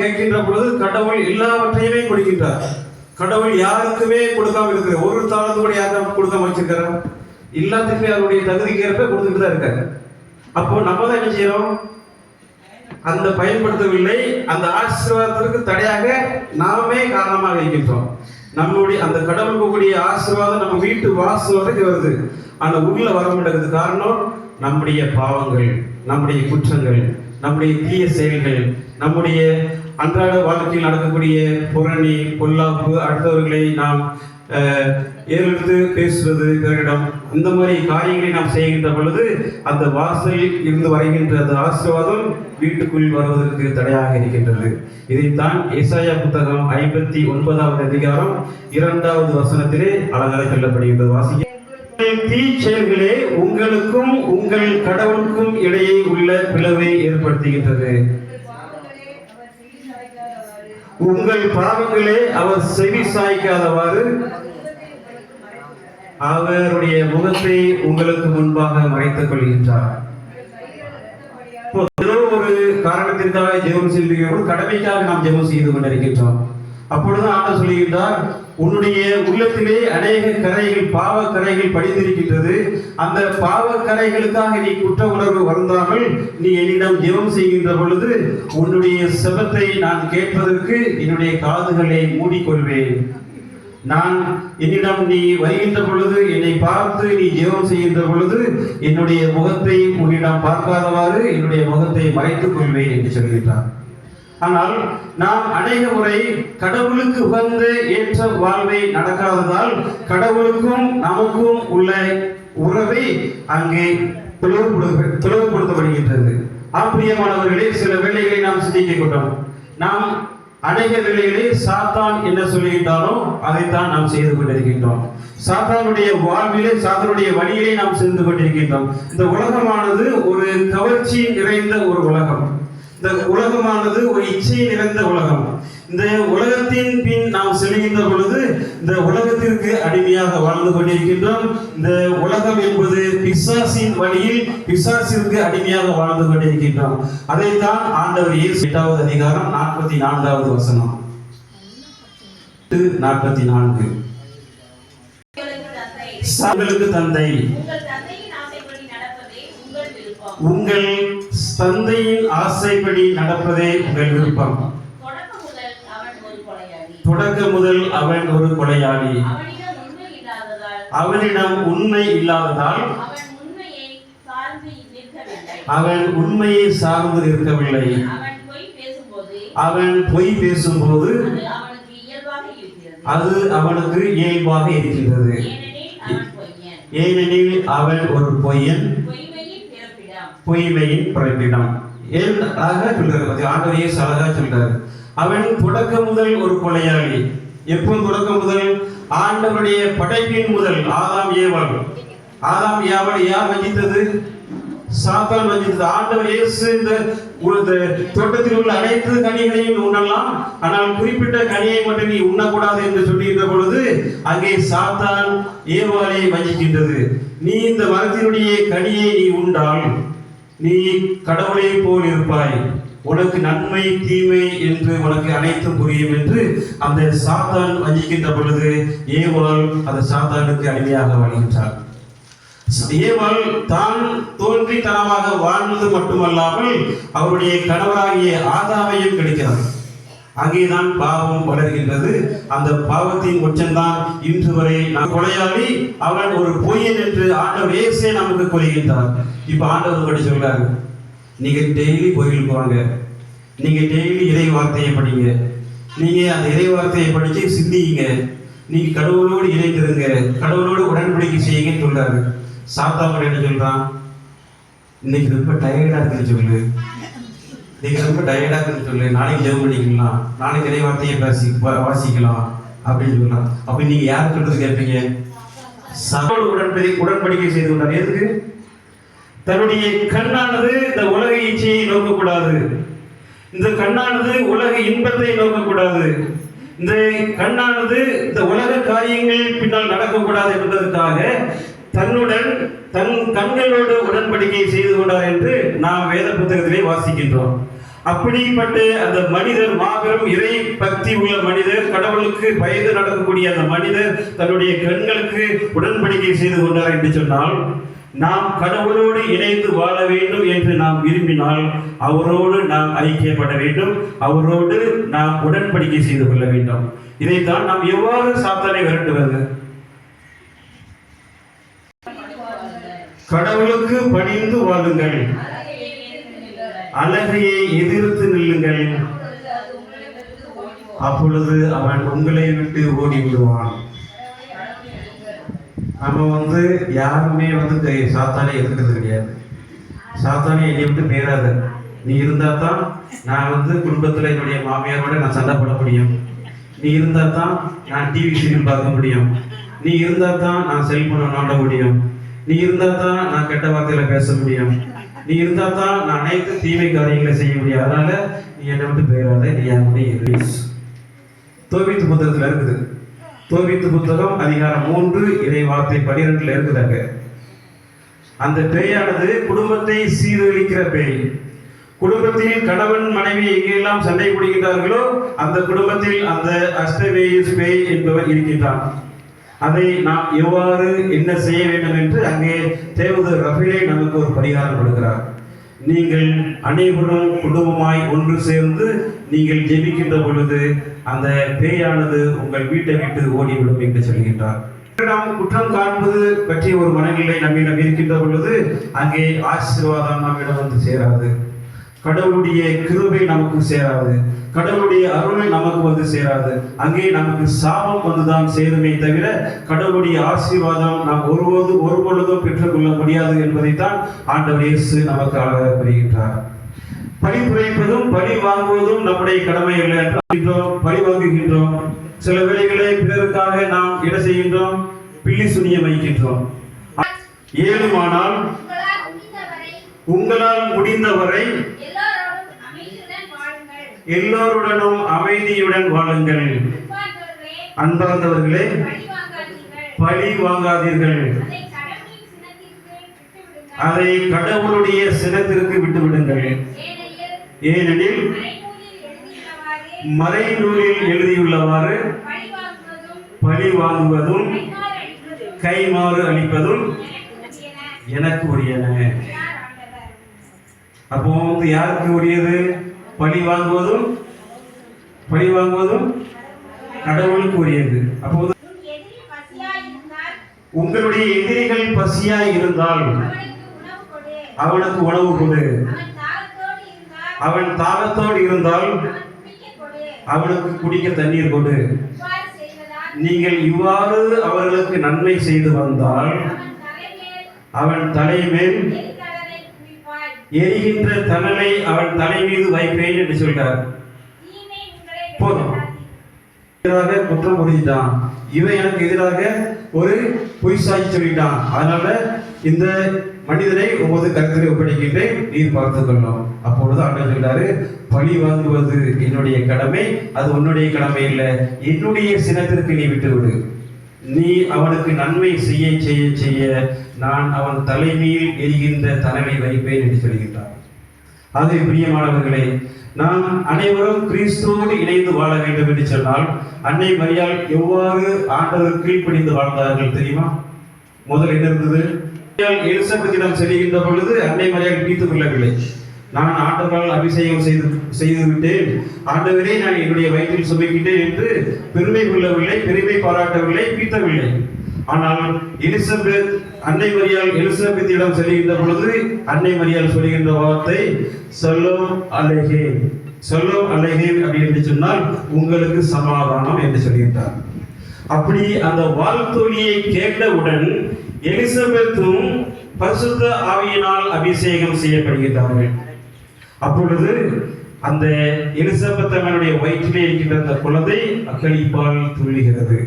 கேட்கின்ற பொழுது கடவுள் எல்லாவற்றையுமே கொடுக்கின்றார். கடவுள் யாருக்குமே கொடுக்காம இருக்கிறார் ஒரு தாளத்து கூட யாரும் கொடுக்காம வச்சிருக்கிறார் எல்லாத்துக்குமே அவருடைய தகுதிக்கு ஏற்ப கொடுத்துட்டு தான் இருக்காங்க. அப்போ நம்ம தான் என்ன செய்யறோம்? அந்த பயன்படுத்தவில்லை. அந்த ஆசீர்வாதத்திற்கு தடையாக நாமே காரணமாக இருக்கின்றோம். நம்மளுடைய அந்த கடவுளுக்கு கூடிய ஆசீர்வாதம் நம்ம வீட்டு வாசல் வரைக்கும் வருது. அந்த உள்ள வர மாட்டேங்குது. காரணம் நம்முடைய பாவங்கள் நம்முடைய குற்றங்கள் நம்முடைய தீய செயல்கள் நம்முடைய அன்றாட வாழ்க்கையில் நடக்கக்கூடிய புரணி பொல்லாப்பு அடுத்தவர்களை நாம் ஏறெடுத்து பேசுவது பிறரிடம் இந்த மாதிரி காரியங்களை நாம் செய்கின்ற பொழுது அந்த வாசலில் இருந்து வருகின்ற அந்த ஆசீர்வாதம் வீட்டுக்குள் வருவதற்கு தடையாக இருக்கின்றது. இதைத்தான் ஏசாயா புத்தகம் ஐம்பத்தி ஒன்பதாவது அதிகாரம் இரண்டாவது வசனத்திலே அழகாக சொல்லப்படுகின்றது. வாசிக்க தீச்செயல்களே உங்களுக்கும் உங்கள் கடவுளுக்கும் இடையே உள்ள பிளவை ஏற்படுத்துகின்றது. உங்கள் பாவங்களே அவர் செவி சாய்க்காதவாறு அவருடைய முகத்தை உங்களுக்கு முன்பாக மறைத்துக் கொள்கின்றார். ஏதோ ஒரு காரணத்திற்காக ஜெபம் செய்கிறோம் கடமைக்காக நாம் ஜெபம் செய்து கொண்டிருக்கின்றோம். அப்பொழுது ஆண்டவர் சொல்லுகின்றார் உன்னுடைய உள்ளத்திலே அநேக கரைகள் பாவ கரைகள் படிந்திருக்கின்றது. அந்த பாவ கரைகளுக்காக நீ குற்ற உணர்வு வருந்தாமல் நீ என்னிடம் ஜெபம் செய்கின்ற பொழுது உன்னுடைய செபத்தை நான் கேட்பதற்கு என்னுடைய காதுகளை மூடிக்கொள்வேன். நான் என்னிடம் நீ வருகின்ற பொழுது என்னை பார்த்து நீ ஜெபம் செய்கின்ற பொழுது என்னுடைய முகத்தை உன்னிடம் பார்க்காதவாறு என்னுடைய முகத்தை மறைத்துக் கொள்வேன் என்று சொல்கின்றார். ஆனால் நாம் அநேக முறை கடவுளுக்கு உகந்த ஏற்ற வாழ்வை நடக்காததால் கடவுளுக்கும் நமக்கும் உள்ள உறவை அங்கே பிளவுபடுத்த- பிளவுபடுத்தப்படுகின்றது ஆப்பிரியமானவர்களே சில வேலைகளை நாம் சிந்திக்க கொண்டோம் நாம் அநேக வேலைகளை சாத்தான் என்ன சொல்லுகின்றானோ அதைத்தான் நாம் செய்து கொண்டிருக்கின்றோம். சாத்தானுடைய வாழ்விலே சாத்தானுடைய வழியிலே நாம் சென்று கொண்டிருக்கின்றோம். இந்த உலகமானது ஒரு கவர்ச்சி நிறைந்த ஒரு உலகம். இந்த உலகமானது ஒரு இச்சை நிறைந்த உலகம். இந்த உலகத்தின் பின் நாம் செல்கின்ற பொழுது இந்த உலகத்திற்கு அடிமையாக வாழ்ந்து கொண்டிருக்கின்றோம். இந்த உலகம் என்பது பிசாசின் வழியில் பிசாசிற்கு அடிமையாக வாழ்ந்து கொண்டிருக்கின்றோம். அதைத்தான் ஆண்டவர் இயேசு எட்டாவது அதிகாரம் நாற்பத்தி நான்காவது வசனம். நாற்பத்தி நான்கு. தந்தை. உங்கள் தந்தையின் ஆசைப்படி நடப்பதே உங்கள் விருப்பம். தொடக்க முதல் அவன் ஒரு கொலையாளி. அவனிடம் உண்மை இல்லாததால். அவன் உண்மையை சார்ந்து இருக்கவில்லை அவன் பொய் பேசும்போது அது அவனுக்கு இயல்பாக இருக்கின்றது ஏனெனில் அவன் ஒரு பொய்யன் பொய்மையின் பிறப்பிடம். ஏன் அழகா சொல்றாரு பத்தி ஆண்டவரையே அழகா சொல்றாரு. அவன் தொடக்க முதல் ஒரு கொலையாளி. எப்போ தொடக்க முதல் ஆண்டவருடைய படைப்பின் முதல். ஆதாம் ஏவல் ஆதாம் ஏவல் யார் வஞ்சித்தது சாத்தான் வஞ்சித்தது ஆண்டவர் இயேசு இந்த தோட்டத்தில் உள்ள அனைத்து கனிகளையும் உண்ணலாம். ஆனால் குறிப்பிட்ட கனியை மட்டும் நீ உண்ணக்கூடாது என்று சொல்லியிருந்த பொழுது அங்கே சாத்தான் ஏவாளை வஞ்சிக்கின்றது நீ இந்த மரத்தினுடைய கனியை நீ உண்டால் நீ கடவுளை போல் இருப்பாய். உனக்கு நன்மை தீமை என்று உனக்கு அனைத்தும் புரியும் என்று அந்த சாத்தான் வஞ்சிக்கின்ற பொழுது ஏவாள் அந்த சாத்தானுக்கு அடிமையாக வாழ்கின்றார் ஏவாள் தான் தோன்றித்தனமாக வாழ்ந்தது மட்டுமல்லாமல் அவருடைய கணவராகிய ஆதாவையும் கிடைக்கிறார். அங்கேதான் பாவம் வளர்கின்றது. அந்த பாவத்தின் உச்சம்தான் இன்று வரை நான் கொலையாளி அவன் ஒரு பொய்யன் என்று ஆண்டவர் இயேசே நமக்கு கொலைகின்றார் இப்ப ஆண்டவர் உங்கள்கிட்ட சொல்றாரு நீங்க டெய்லி கோயிலுக்கு வாங்க. நீங்க டெய்லி இறை வார்த்தையை படிங்க. நீங்க அந்த இறை வார்த்தையை படிச்சு சிந்திங்க. நீங்க கடவுளோடு இணைந்திருங்க. கடவுளோடு உடன்படிக்கை செய்யுங்கன்னு சொல்றாரு. சாத்தாமன் என்ன சொல்றான்? இன்னைக்கு ரொம்ப டயர்டா இருக்குன்னு சொல்லு. நீங்கள் ரொம்ப டயர்டாக இருக்குன்னு சொல்லு. நாளைக்கு ஜெபம் பண்ணிக்கலாம். நாளைக்கு இறை வார்த்தையை பேசி வாசிக்கலாம் அப்படின்னு சொல்லலாம் அப்போ நீங்கள் யார் சொல்றது கேட்பீங்க? சகோடு உடன்படி உடன்படிக்கை செய்து கொண்டார். எதுக்கு? தன்னுடைய கண்ணானது இந்த உலக இச்சையை நோக்கக்கூடாது. இந்த கண்ணானது உலக இன்பத்தை நோக்கக்கூடாது. இந்த கண்ணானது இந்த உலக காரியங்கள் பின்னால் நடக்கக்கூடாது என்பதற்காக தன்னுடன் தன் கண்களோடு உடன்படிக்கை செய்து கொண்டார் என்று நாம் வேத புத்தகத்திலே வாசிக்கின்றோம். அப்படிப்பட்ட அந்த மனிதர் மாபெரும் இறை பக்தி உள்ள மனிதர் கடவுளுக்கு பயந்து நடக்கக்கூடிய அந்த மனிதர் தன்னுடைய கண்களுக்கு உடன்படிக்கை செய்து கொண்டார் என்று சொன்னால் நாம் கடவுளோடு இணைந்து வாழ வேண்டும் என்று நாம் விரும்பினால் அவரோடு நாம் ஐக்கியப்பட வேண்டும் அவரோடு நாம் உடன்படிக்கை செய்து கொள்ள வேண்டும். இதைத்தான் நாம் எவ்வாறு சாத்தானை விரட்டுவது? கடவுளுக்கு பணிந்து வாழுங்கள். அழகையை எதிர்த்து நில்லுங்கள். அப்பொழுது அவன் உங்களை விட்டு ஓடி விடுவான் நம்ம வந்து யாருமே வந்து கை- சாத்தானை எதிர்க்கிறது கிடையாது. சாத்தானை என்னை விட்டு பேராத நீ இருந்தா தான் நான் வந்து குடும்பத்தில் என்னுடைய மாமியாரோட நான் சண்டை போட முடியும். நீ இருந்தா தான் நான் டிவி சீரியல் பார்க்க முடியும். நீ இருந்தா தான் நான் செல்போனை நோண்ட முடியும். நீ இருந்தா தான் நான் கெட்ட வார்த்தையில பேச முடியும். நீ இருந்தா தான் நான் அனைத்து தீமை காரியங்களை செய்ய முடியும். அதனால நீ என்னை விட்டு போயிடாத நீ என்னுடைய ரிலீஸ் புத்தகத்துல இருக்குது. தோவித்து புத்தகம் அதிகாரம் மூன்று இறை வார்த்தை பனிரெண்டுல இருக்குதாங்க அந்த பேயானது குடும்பத்தை சீரழிக்கிற பேய். குடும்பத்தில் கணவன் மனைவி எங்கெல்லாம் சண்டை பிடிக்கின்றார்களோ அந்த குடும்பத்தில் அந்த அஷ்டவேயுஸ் பேய் என்பவர் இருக்கின்றான். அதை நாம் எவ்வாறு என்ன செய்ய வேண்டும் என்று அங்கே தேவதூர் ரஃபிலே நமக்கு ஒரு பரிகாரம் கொடுக்கிறார். நீங்கள் அனைவரும் குடும்பமாய் ஒன்று சேர்ந்து நீங்கள் ஜெபிக்கின்ற பொழுது அந்த பேயானது உங்கள் வீட்டை விட்டு ஓடிவிடும் என்று சொல்கின்றார். நாம் குற்றம் காண்பது பற்றிய ஒரு மனநிலை நம்மிடம் இருக்கின்ற பொழுது அங்கே ஆசீர்வாதம் நம்மிடம் வந்து சேராது. கடவுளுடைய கிருபை நமக்கு சேராது. கடவுளுடைய அருள் நமக்கு வந்து சேராது. அங்கே நமக்கு சாபம் வந்துதான் சேருமே தவிர கடவுளுடைய ஆசீர்வாதம் நாம் ஒருபோது ஒருபொழுதும் பெற்றுக்கொள்ள முடியாது என்பதைத்தான் ஆண்டவர் இயேசு நமக்காக புரிகின்றார் பழி குறைப்பதும் பழி வாங்குவதும் நம்முடைய கடமை இல்லை என்று பழி வாங்குகின்றோம். சில வேளைகளை பிறருக்காக நாம் என்ன செய்கின்றோம் பில்லி சுனிய வைக்கின்றோம். ஏழுமானால் உங்களால் முடிந்தவரை எல்லோருடனும் அமைதியுடன் வாழுங்கள். அன்பார்ந்தவர்களே, பழி வாங்காதீர்கள். அதை கடவுளுடைய சினத்திற்கு விட்டுவிடுங்கள். ஏனெனில் மறைநூலில் எழுதியுள்ளவாறு, பழி வாங்குவதும், கைமாறு அளிப்பதும் எனக்கு உரியன. எனக்கு உரியன யார் ஆண்டவர்? அப்போ வந்து யாருக்கு உரியது? பழி வாங்குவதும் பழி வாங்குவதும் கடவுளுக்கு உரியது. அப்போ வந்து உங்களுடைய எதிரிகள் பசியாய் இருந்தால் அவனுக்கு உணவு கொடு. அவன் தாகத்தோடு இருந்தால் அவனுக்கு குடிக்க தண்ணீர் கொடு. நீங்கள் இவ்வாறு அவர்களுக்கு நன்மை செய்து வந்தால் அவன் தலைமேல் அவன் தலைமேல் எரிகலனை குவிப்பாய். எரிகின்ற தணலை அவன் தலை மீது வைப்பேன் என்று உங்களை போதும். எதிராக குற்றம் புரிஞ்சிட்டான். இவன் எனக்கு எதிராக ஒரு பொய் சாட்சி சொல்லிட்டான். அதனால இந்த மனிதனை உமது கருத்தில் ஒப்படைக்கின்றேன். நீர் பார்த்துக் கொள்ளும் அப்பொழுது ஆண்டவர் சொல்றாரு பழி வாங்குவது என்னுடைய கடமை. அது உன்னுடைய கடமை இல்லை. என்னுடைய சினத்திற்கு நீ விட்டு விடு நீ அவனுக்கு நன்மை செய்ய செய்ய செய்ய நான் அவன் தலைமையில் எரிகின்ற தலைமை வைப்பேன் என்று சொல்கின்றான். ஆகவே பிரியமானவர்களே நாம் அனைவரும் கிறிஸ்துவோடு இணைந்து வாழ வேண்டும் என்று சொன்னால் அன்னை மரியால் எவ்வாறு ஆண்டவர் கீழ்ப்படிந்து வாழ்ந்தார்கள் தெரியுமா? முதல் என்ன இருந்தது? எலிசபெத்திடம் செல்கின்ற பொழுது அன்னை மரியால் பிடித்துக் கொள்ளவில்லை நான் ஆண்டவரால் அபிஷேகம் செய்து செய்து விட்டேன் ஆண்டவரே நான் என்னுடைய வயிற்றில் சுமைக்கிட்டேன் என்று பெருமை கொள்ளவில்லை பெருமை பாராட்டவில்லை பீத்தவில்லை. ஆனால் எலிசபெத் அன்னை மரியால் எலிசபெத்திடம் செல்கின்ற பொழுது அன்னை மரியால் சொல்கின்ற வார்த்தை சொல்லும் அழகே சொல்லும் அழகே அப்படி என்று சொன்னால் உங்களுக்கு சமாதானம் என்று சொல்கின்றார். அப்படி அந்த வாழ்த்தொழியை கேட்டவுடன் எலிசபெத்தும் பரிசுத்த ஆவியினால் அபிஷேகம் செய்யப்படுகின்றார்கள். அப்பொழுது அந்த எலிசபெத் அம்மனுடைய வயிற்றிலே இருக்கின்ற அந்த குழந்தை அக்களிப்பால் துள்ளுகிறது.